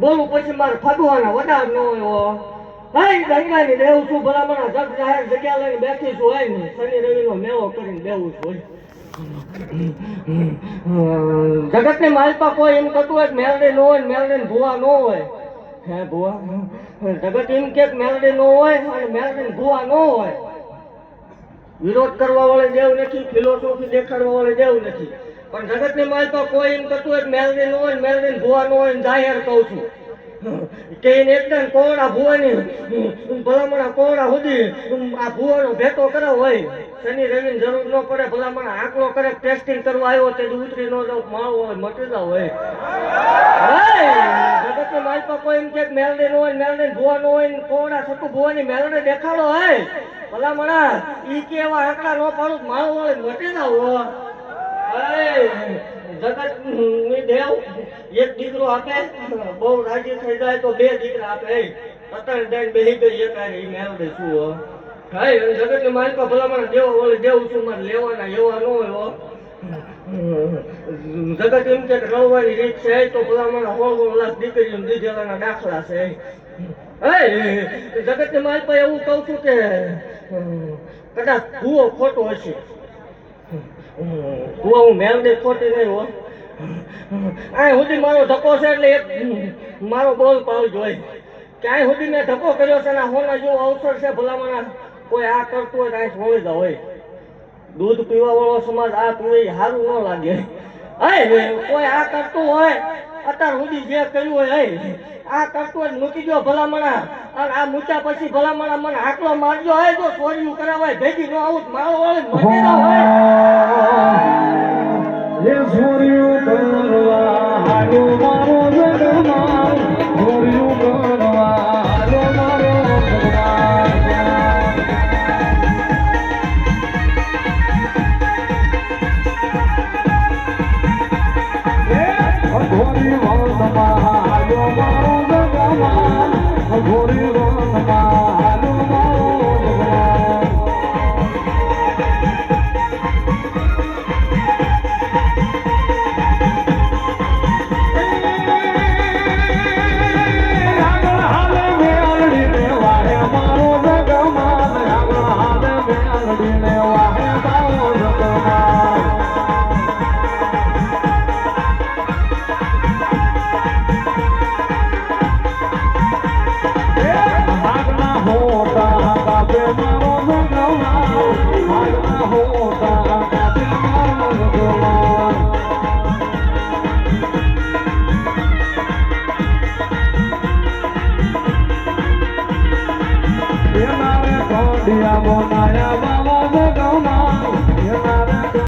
બોલું પછી મારે ફગવાના વડાર ન હોય હો. હાય ગંગાની દેવું છું ભલામણા જગ જાહેર જગ્યા લઈને બેઠી છું હોય ને શનિ રવિનો મેળો કરીને બેવું છું જગત ને માલપા કોઈ એમ થતું હોય મેલડી ન હોય મેલડી ભૂવા ન હોય. હે ભૂવા? જગત એમ કે મેલડી ન હોય, અને મેલડી ભૂવા ન હોય. વિરોધ કરવા વાળે દેવ નથી ફિલોસોફી દેખાડવા વાળે દેવ નથી. પણ જગતની માલ તો કોઈ એમ કરતું હોય કે હોય મેલડી ને ભુવા નો હોય ને જાહેર કહું છું. કે એકદમ કોરડા ભુવાની ભલામણા કોરડા સુધી આ ભુવાનો ભેટો કરે હોય. શનિ રવિની જરૂર ન પડે, ભલામણ આંકડો કરે ટેસ્ટિંગ કરવા આવ્યો તે ઉતરી ન જાવ માળો હોય મટી હોય. જગતની માલ તો કોઈ એમ કે મેલડે નો હોય મેલડે ભુવા નો હોય ને કોરડા છતું ભુવાની મેલડે દેખાડો હોય ભલામણા, ઈ કે એવા આંકડા ન પાડું માળો હોય મટી હોય. જગત દેવ, એક દીકરો આપે, બહુ રાજી થઈ જાય તો બે દીકરા આપે. અત્યારે દઈને બેહી ગઈ એક હારે ઈ મેળવે શું, હો? હાય જગતની માલિકો ભલામણ દેવો ઓલે દેવ છું મને લેવાના એવા ન હોય જગત એમ કે રળવાની રીત છે, તો ભલામણ હોળ લાખ દીકરીઓ દીધેલાના દાખલા છે જગતની માલિકો એવું કહું છું કે, કદાચ ભૂવો ખોટો હશે. તું હું મેલડી ખોટી નહીં હો. આ સુધી મારો ધક્કો છે એટલે એક મારો બોલ પાવ હોય ક્યાંય સુધી મેં ધક્કો કર્યો છે ને હોના જેવો અવસર છે ભલામણા. કોઈ આ કરતું હોય કાંઈ અહીં દો હોય. દૂધ પીવા વાળો સમાજ આ પીવે સારું ન લાગે. અરે કોઈ આ કરતું હોય અત્યાર સુધી જે કર્યું હોય આ કરતો મૂકી દો ભલામણા. અને આ મૂક્યા પછી ભલામણા મને આકલો મારજો. હે જો ચોર્યું કરાવાય, ભેગી ન આવું તો મારો વાળે મજેરા હોય. એ છોર્યું ভোরের એનારે કોડિયા બોનાયા બાબા જગમાન